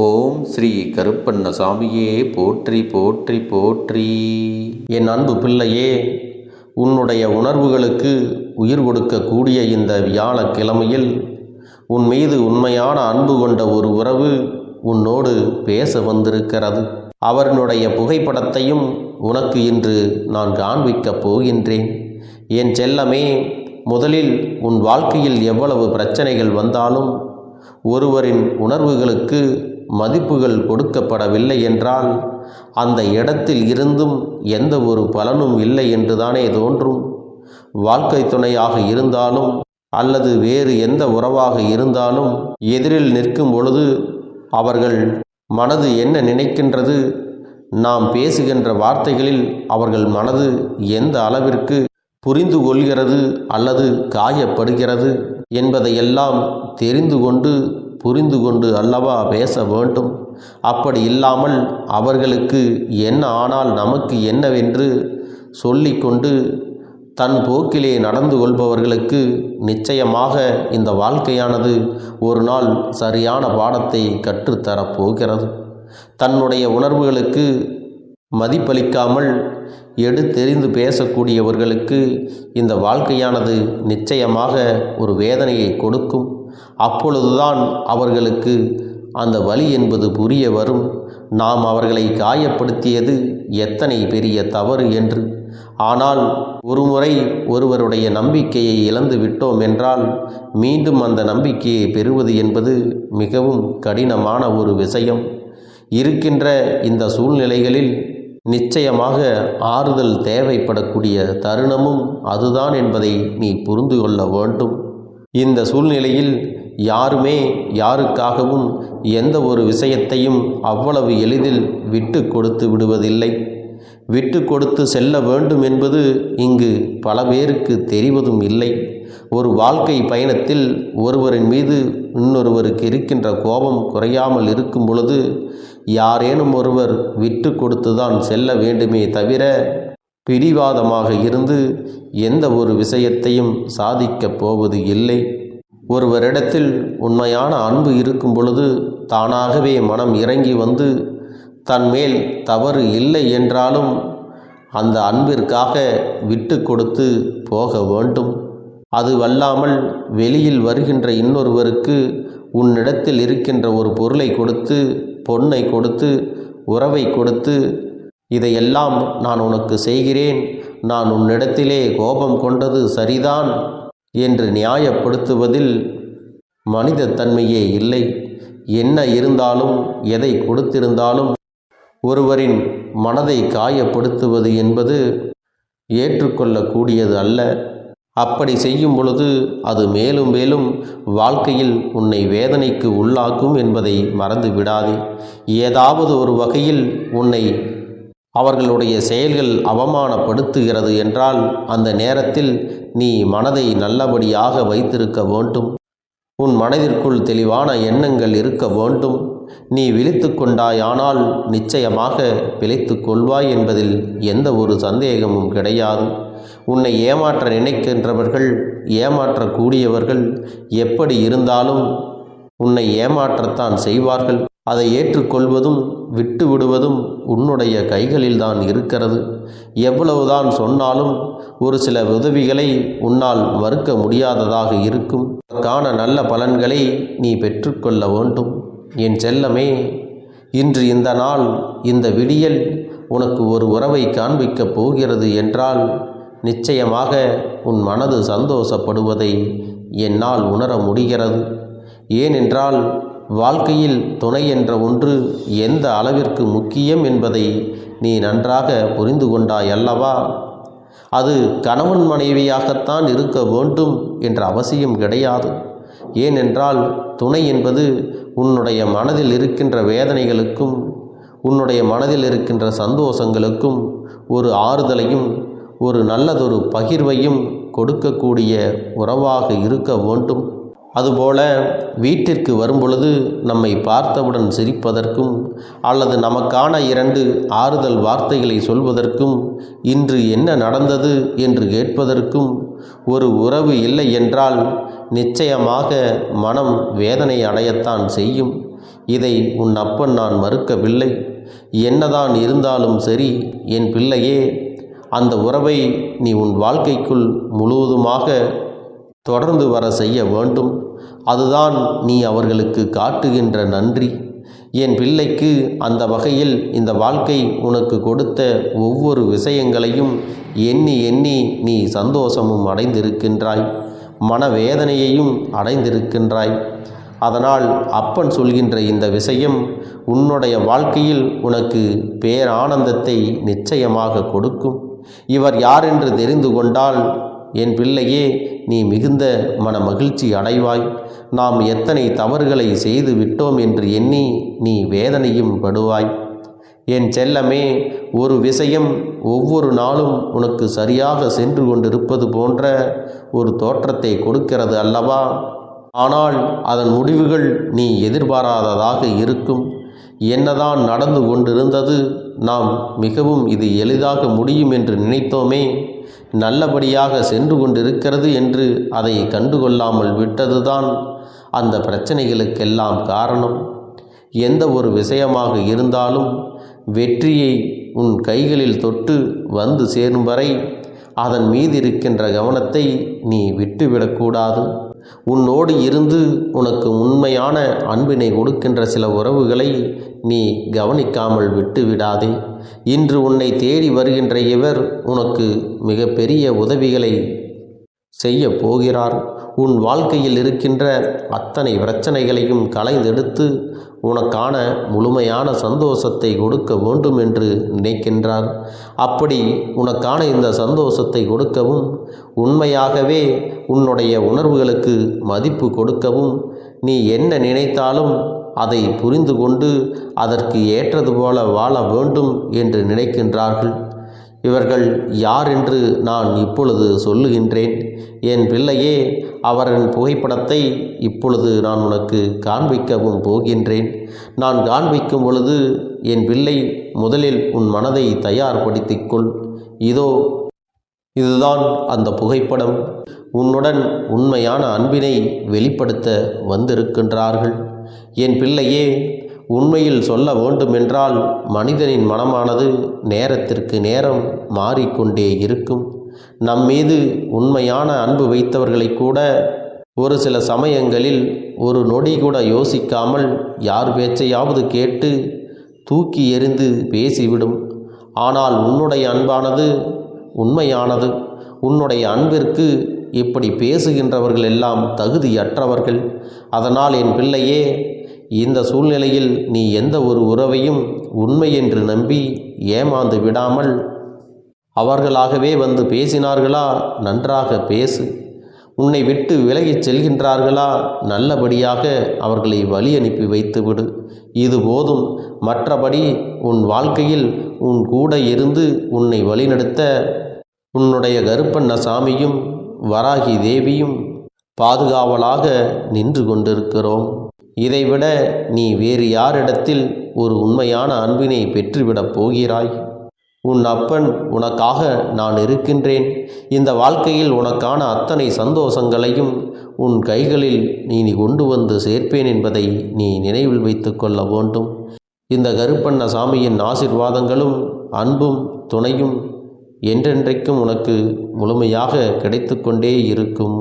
ஓம் ஸ்ரீ கருப்பண்ணசாமியே போற்றி போற்றி போற்றி. என் அன்பு பிள்ளையே உன்னுடைய உணர்வுகளுக்கு உயிர் கொடுக்கக்கூடிய இந்த வியாழக்கிழமையில் உன் மீது உண்மையான அன்பு கொண்ட ஒரு உறவு உன்னோடு பேச வந்திருக்கிறது. அவர்களுடைய புகைப்படத்தையும் உனக்கு இன்று நான் காண்பிக்கப் போகின்றேன். என் செல்லமே முதலில் உன் வாழ்க்கையில் எவ்வளவு பிரச்சனைகள் வந்தாலும் ஒருவரின் உணர்வுகளுக்கு மதிப்புகள் கொடுக்கப்படவில்லை என்றால் அந்த இடத்தில் இருந்தும் எந்த ஒரு பலனும் இல்லை என்றுதானே தோன்றும். வாழ்க்கை துணையாக இருந்தாலும் அல்லது வேறு எந்த உறவாக இருந்தாலும் எதிரில் நிற்கும் பொழுது அவர்கள் மனது என்ன நினைக்கின்றது? நாம் பேசுகின்ற வார்த்தைகளில் அவர்கள் மனது எந்த அளவிற்கு புரிந்து கொள்கிறது அல்லது காயப்படுகிறது என்பதையெல்லாம் தெரிந்து கொண்டு புரிந்து கொண்டு அல்லவா பேச வேண்டும்? அப்படி இல்லாமல் அவர்களுக்கு என்ன ஆனால் நமக்கு என்னவென்று சொல்லிக்கொண்டு தன் போக்கிலே நடந்து கொள்பவர்களுக்கு நிச்சயமாக இந்த வாழ்க்கையானது ஒரு நாள் சரியான பாடத்தை கற்றுத்தரப்போகிறது தன்னுடைய உணர்வுகளுக்கு மதிப்பளிக்காமல் எடுத்தெறிந்து பேசக்கூடியவர்களுக்கு இந்த வாழ்க்கையானது நிச்சயமாக ஒரு வேதனையை கொடுக்கும். அப்பொழுதுதான் அவர்களுக்கு அந்த வழி என்பது புரிய வரும். நாம் அவர்களை காயப்படுத்தியது எத்தனை பெரிய தவறு என்று. ஆனால் ஒருமுறை ஒருவருடைய நம்பிக்கையை இழந்து விட்டோம் என்றால் மீண்டும் அந்த நம்பிக்கையை பெறுவது என்பது மிகவும் கடினமான ஒரு விஷயம். இருக்கின்ற இந்த சூழ்நிலைகளில் நிச்சயமாக ஆறுதல் தேவைப்படக்கூடிய தருணமும் அதுதான் என்பதை நீ புரிந்து கொள்ள வேண்டும். இந்த சூழ்நிலையில் யாருமே யாருக்காகவும் எந்த ஒரு விஷயத்தையும் அவ்வளவு எளிதில் விட்டு கொடுத்து விடுவதில்லை. விட்டு கொடுத்து செல்ல வேண்டும் என்பது இங்கு பல பேருக்கு தெரிவதும் இல்லை. ஒரு வாழ்க்கை பயணத்தில் ஒருவரின் மீது இன்னொருவருக்கு இருக்கின்ற கோபம் குறையாமல் இருக்கும் பொழுது யாரேனும் ஒருவர் விட்டு கொடுத்துதான் செல்ல வேண்டுமே தவிர பிடிவாதமாக இருந்து எந்த ஒரு விஷயத்தையும் சாதிக்கப் போவது இல்லை. ஒருவரிடத்தில் உண்மையான அன்பு இருக்கும் பொழுது தானாகவே மனம் இறங்கி வந்து தன் மேல் தவறு இல்லை என்றாலும் அந்த அன்பிற்காக விட்டு கொடுத்து போக வேண்டும். அதுவல்லாமல் வெளியில் வருகின்ற இன்னொருவருக்கு உன்னிடத்தில் இருக்கின்ற ஒரு பொருளை கொடுத்து பொன்னை கொடுத்து உறவை கொடுத்து இதையெல்லாம் நான் உனக்கு செய்கிறேன். நான் உன்னிடத்திலே கோபம் கொண்டது சரிதான் என்று நியாயப்படுத்துவதில் மனித தன்மையே இல்லை. என்ன இருந்தாலும் எதை கொடுத்திருந்தாலும் ஒருவரின் மனதை காயப்படுத்துவது என்பது ஏற்றுக்கொள்ளக்கூடியது அல்ல. அப்படி செய்யும் பொழுது அது மேலும் மேலும் வாழ்க்கையில் உன்னை வேதனைக்கு உள்ளாக்கும் என்பதை மறந்து விடாதே ஏதாவது ஒரு வகையில் உன்னை அவர்களுடைய செயல்கள் அவமானப்படுத்துகிறது என்றால் அந்த நேரத்தில் நீ மனதை நல்லபடியாக வைத்திருக்க வேண்டும். உன் மனதிற்குள் தெளிவான எண்ணங்கள் இருக்க வேண்டும். நீ விழித்து கொண்டாயானால் நிச்சயமாக பிழைத்து கொள்வாய் என்பதில் எந்த ஒரு சந்தேகமும் கிடையாது. உன்னை ஏமாற்ற நினைக்கின்றவர்கள் ஏமாற்றக்கூடியவர்கள் எப்படி இருந்தாலும் உன்னை ஏமாற்றத்தான் செய்வார்கள். அதை ஏற்றுக்கொள்வதும் விட்டு விடுவதும் உன்னுடைய கைகளில்தான் இருக்கிறது. எவ்வளவுதான் சொன்னாலும் ஒரு சில உதவிகளை உன்னால் மறுக்க முடியாததாக இருக்கும். அதற்கான நல்ல பலன்களை நீ பெற்றுக்கொள்ள வேண்டும். என் செல்லமே இன்று இந்த நாள் இந்த விடியல் உனக்கு ஒரு உறவை காண்பிக்கப் போகிறது என்றால் நிச்சயமாக உன் மனது சந்தோஷப்படுவதை என்னால் உணர முடிகிறது. ஏனென்றால் வாழ்க்கையில் துணை என்ற ஒன்று எந்த அளவிற்கு முக்கியம் என்பதை நீ நன்றாக புரிந்து கொண்டாய் அல்லவா? அது கணவன் மனைவியாகத்தான் இருக்க வேண்டும் என்ற அவசியம் கிடையாது. ஏனென்றால் துணை என்பது உன்னுடைய மனதில் இருக்கின்ற வேதனைகளுக்கும் உன்னுடைய மனதில் இருக்கின்ற சந்தோஷங்களுக்கும் ஒரு ஆறுதலையும் ஒரு நல்லதொரு பகிர்வையும் கொடுக்கக்கூடிய உறவாக இருக்க வேண்டும். அதுபோல வீட்டிற்கு வரும்பொழுது நம்மை பார்த்தவுடன் சிரிப்பதற்கும் அல்லது நமக்கான இரண்டு ஆறுதல் வார்த்தைகளை சொல்வதற்கும் இன்று என்ன நடந்தது என்று கேட்பதற்கும் ஒரு உறவு இல்லை என்றால் நிச்சயமாக மனம் வேதனை அடையத்தான் செய்யும். இதை உன் அப்பன் நான் மறுக்கவில்லை. என்னதான் இருந்தாலும் சரி என் பிள்ளையே அந்த உறவை நீ உன் வாழ்க்கைக்குள் முழுவதுமாக தொடர்ந்து வர செய்ய வேண்டும். அதுதான் நீ அவர்களுக்கு காட்டுகின்ற நன்றி. என் பிள்ளைக்கு அந்த வகையில் இந்த வாழ்க்கை உனக்கு கொடுத்த ஒவ்வொரு விஷயங்களையும் எண்ணி எண்ணி நீ சந்தோஷமும் அடைந்திருக்கின்றாய். மனவேதனையையும் அடைந்திருக்கின்றாய். அதனால் அப்பன் சொல்கின்ற இந்த விஷயம் உன்னுடைய வாழ்க்கையில் உனக்கு பேரானந்தத்தை நிச்சயமாக கொடுக்கும். இவர் யார் என்று தெரிந்து கொண்டால் என் பிள்ளையே நீ மிகுந்த மன மகிழ்ச்சி அடைவாய். நாம் எத்தனை தவறுகளை செய்து விட்டோம் என்று எண்ணி நீ வேதனையும் படுவாய். என் செல்லமே ஒரு விஷயம் ஒவ்வொரு நாளும் உனக்கு சரியாக சென்று கொண்டிருப்பது போன்ற ஒரு தோற்றத்தை கொடுக்கிறது அல்லவா? ஆனால் அதன் முடிவுகள் நீ எதிர்பாராததாக இருக்கும். என்னதான் நடந்து கொண்டிருந்தது நாம் மிகவும் இது எளிதாக முடியும் என்று நினைத்தோமே. நல்லபடியாக சென்று கொண்டிருக்கிறது என்று அதை கண்டுகொள்ளாமல் விட்டதுதான் அந்த பிரச்சனைகளுக்கெல்லாம் காரணம். எந்த ஒரு விஷயமாக இருந்தாலும் வெற்றியை உன் கைகளில் தொட்டு வந்து சேரும் வரை அதன் மீது இருக்கின்ற கவனத்தை நீ விட்டுவிடக்கூடாது. உன்னோடு இருந்து உனக்கு உண்மையான அன்பினை கொடுக்கின்ற சில உறவுகளை நீ கவனிக்காமல் விட்டு விடாதே இன்று உன்னை தேடி வருகின்ற இவர் உனக்கு மிகப்பெரிய உதவிகளை செய்ய போகிறார். உன் வாழ்க்கையில் இருக்கின்ற அத்தனை பிரச்சனைகளையும் களைந்தெடுத்து உனக்கான முழுமையான சந்தோஷத்தை கொடுக்க வேண்டும் என்று நினைக்கின்றார். அப்படி உனக்கான இந்த சந்தோஷத்தை கொடுக்கவும் உண்மையாகவே உன்னுடைய உணர்வுகளுக்கு மதிப்பு கொடுக்கவும் நீ என்ன நினைத்தாலும் அதை புரிந்து கொண்டு அதற்கு ஏற்றது போல வாழ வேண்டும் என்று நினைக்கின்றார்கள். இவர்கள் யார் என்று நான் இப்பொழுது சொல்லுகின்றேன். என் பிள்ளையே அவரின் புகைப்படத்தை இப்பொழுது நான் உனக்கு காண்பிக்கவும் போகின்றேன். நான் காண்பிக்கும் பொழுது என் பிள்ளை முதலில் உன் மனதை தயார்படுத்திக் கொள். இதோ இதுதான் அந்த புகைப்படம். உன்னுடன் உண்மையான அன்பினை வெளிப்படுத்த வந்திருக்கின்றார்கள். என் பிள்ளையே உண்மையில் சொல்ல வேண்டுமென்றால் மனிதனின் மனமானது நேரத்திற்கு நேரம் மாறிக்கொண்டே இருக்கும். நம்மீது உண்மையான அன்பு வைத்தவர்களை கூட ஒரு சில சமயங்களில் ஒரு நொடி கூட யோசிக்காமல் யார் பேச்சையாவது கேட்டு தூக்கி எறிந்து பேசிவிடும். ஆனால் உன்னுடைய அன்பானது உண்மையானது. உன்னுடைய அன்பிற்கு இப்படி பேசுகின்றவர்கள் எல்லாம் தகுதியற்றவர்கள். அதனால் என் பிள்ளையே இந்த சூழ்நிலையில் நீ எந்த ஒரு உறவையும் உண்மை என்று நம்பி ஏமாந்து விடாமல் அவர்களாகவே வந்து பேசினார்களா? நன்றாக பேசு. உன்னை விட்டு விலகிச் செல்கின்றார்களா? நல்லபடியாக அவர்களை வழி அனுப்பி வைத்துவிடு. இது போதும். மற்றபடி உன் வாழ்க்கையில் உன் கூட இருந்து உன்னை வழிநடத்த உன்னுடைய கருப்பண்ண சாமியும் வராகி தேவியும் பாதுகாவலாக நின்று கொண்டிருக்கிறோம். இதைவிட நீ வேறு யாரிடத்தில் ஒரு உண்மையான அன்பினை பெற்றுவிடப் போகிறாய்? உன் அப்பன் உனக்காக நான் இருக்கின்றேன். இந்த வாழ்க்கையில் உனக்கான அத்தனை சந்தோஷங்களையும் உன் கைகளில் நீ நீ கொண்டு வந்து சேர்ப்பேன் என்பதை நீ நினைவில் வைத்து கொள்ள வேண்டும். இந்த கருப்பண்ண சாமியின் ஆசிர்வாதங்களும் அன்பும் துணையும் என்றென்றைக்கும் உனக்கு முழுமையாக கிடைத்து கொண்டே இருக்கும்.